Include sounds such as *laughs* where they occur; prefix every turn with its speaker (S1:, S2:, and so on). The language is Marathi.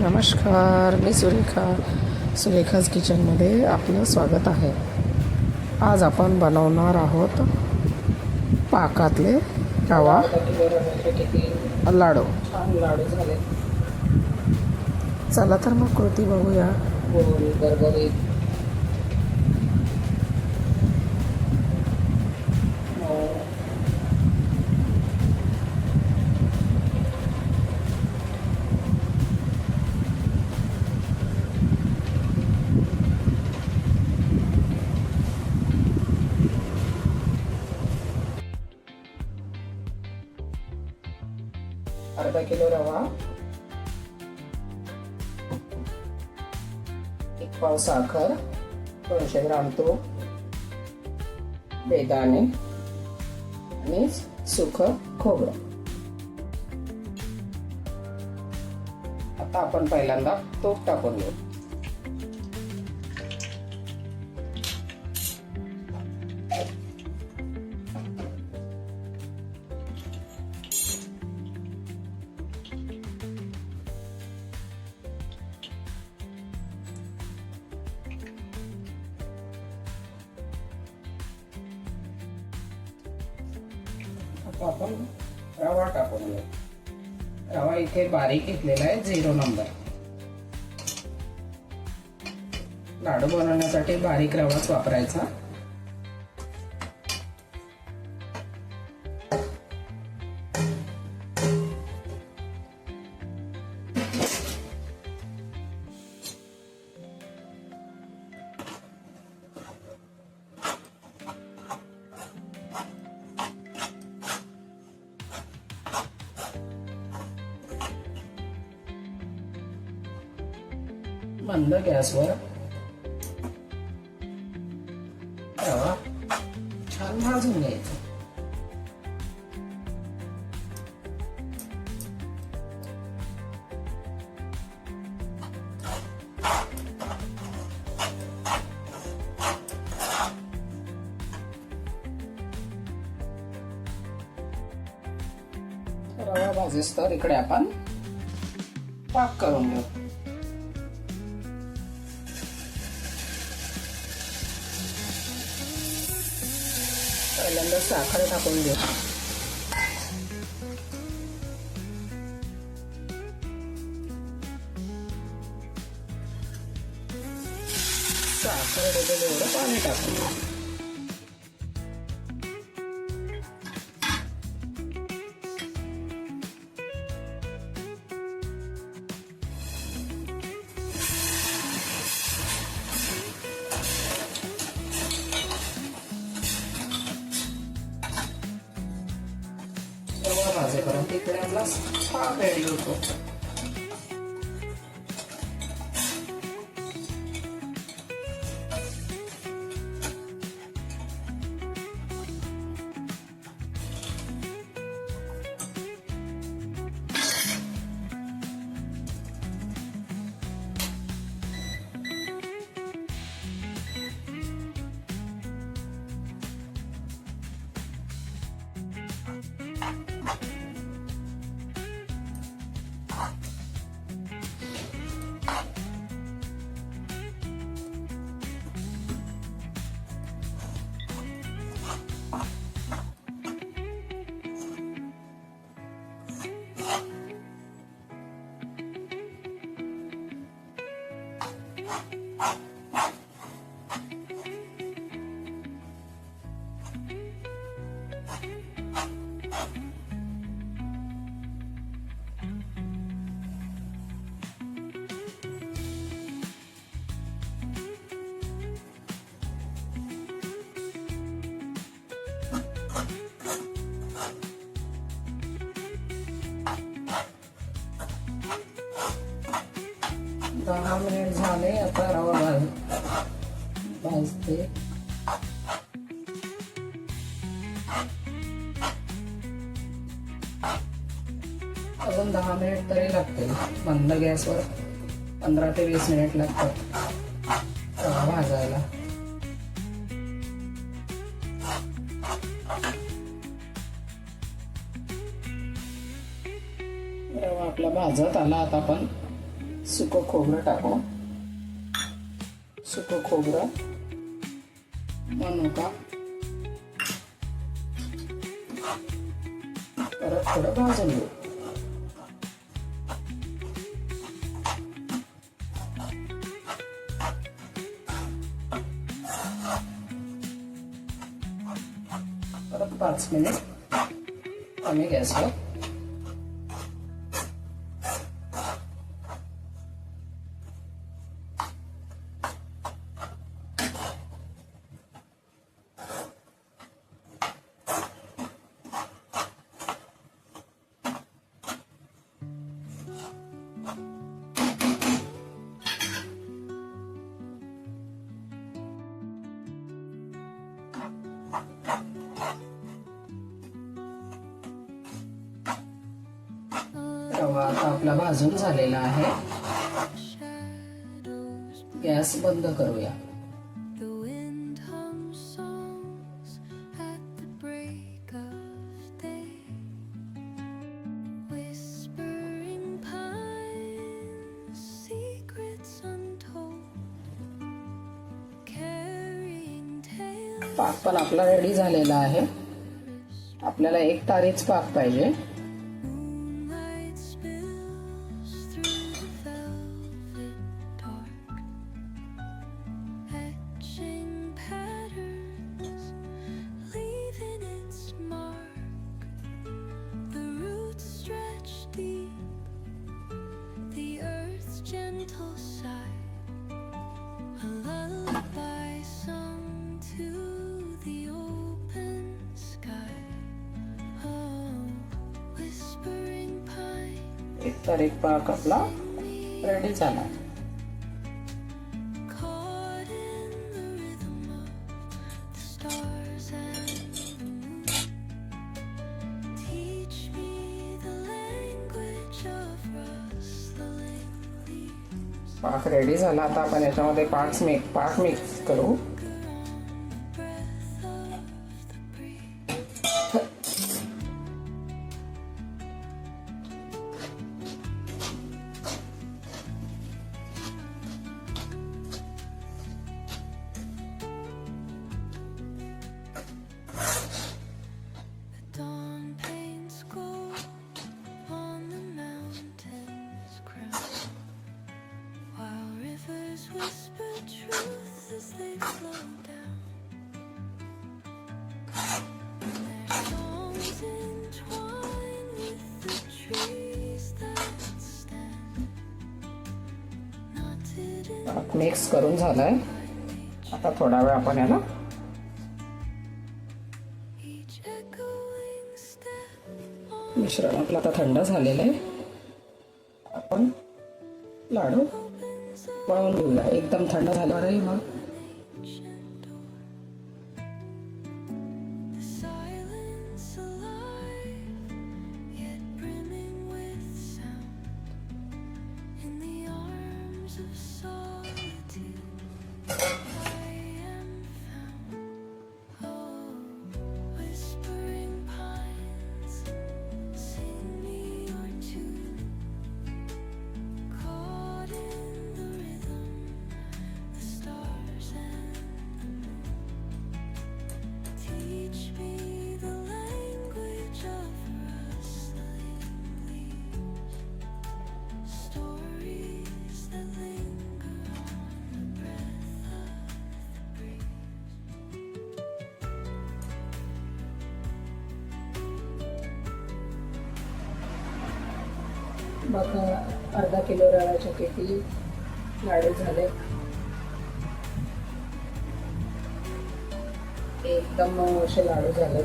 S1: नमस्कार मी सुरेखा सुरेखाज किचनमध्ये आपलं स्वागत आहे. आज आपण बनवणार आहोत पाकातले रवा लाडू.
S2: छान लाडू झाले.
S1: चला तर मग कृती बघूया.
S2: अर्धा किलो रवा. एक पाव साखर. दोनशे ग्राम तूप. बेदाणे. आणि सुख खोबरं. आता आपण पहिल्यांदा तूप टाकून घेऊ. आपण रवा टाकून घेऊ रवा इथे बारीक घेतलेला आहे झिरो नंबर. लाडू बनवण्यासाठी बारीक रवाच वापरायचा. मंद गॅसवर. रवा छान भाजून घ्यायचा. रवा भाजेस तर इकडे आपण पाक करून घेऊ. पहिल्यांदा साखर टाकून घेऊ साखर डबल एवढं पाणी टाकून घेऊ रवा भाजेपर्यंत इकडे आपला पाक रेडी होतो दहा *laughs* मिनिट आता रवा भाजते. अजून दहा मिनिट तरी लागतील मंद गॅसवर. पंधरा ते वीस मिनिट लागतात. रवा भाजायला. रवा आपला भाजत आला आता आपण
S3: सुकं खोबरं टाकू. सुकं खोबरं मनुका परत थोडं भाजून घेऊ परत पाच मिनिट कमी गॅसवर रवा आता आपला भाजून झालेला आहे. गॅस बंद करूया. पाक पण आपला रेडी झालेला आहे. आपल्याला एक तारीच पाक पाहिजे.
S4: तर
S3: एक पाक आपला रेडी झाला पाक रेडी झाला आता आपण याच्यामध्ये पाक मिक्स पाक मिक्स करू. मिक्स करून झालाय. आता थोडा वेळ आपण याला मिश्रण आपलं आता थंड झालेलं आहे. आपण लाडू वळवून घेऊया. एकदम थंड झाल्यावरही मग मग अर्धा किलो रव्याच्या किती लाडू झाले. एकदम असे लाडू झाले.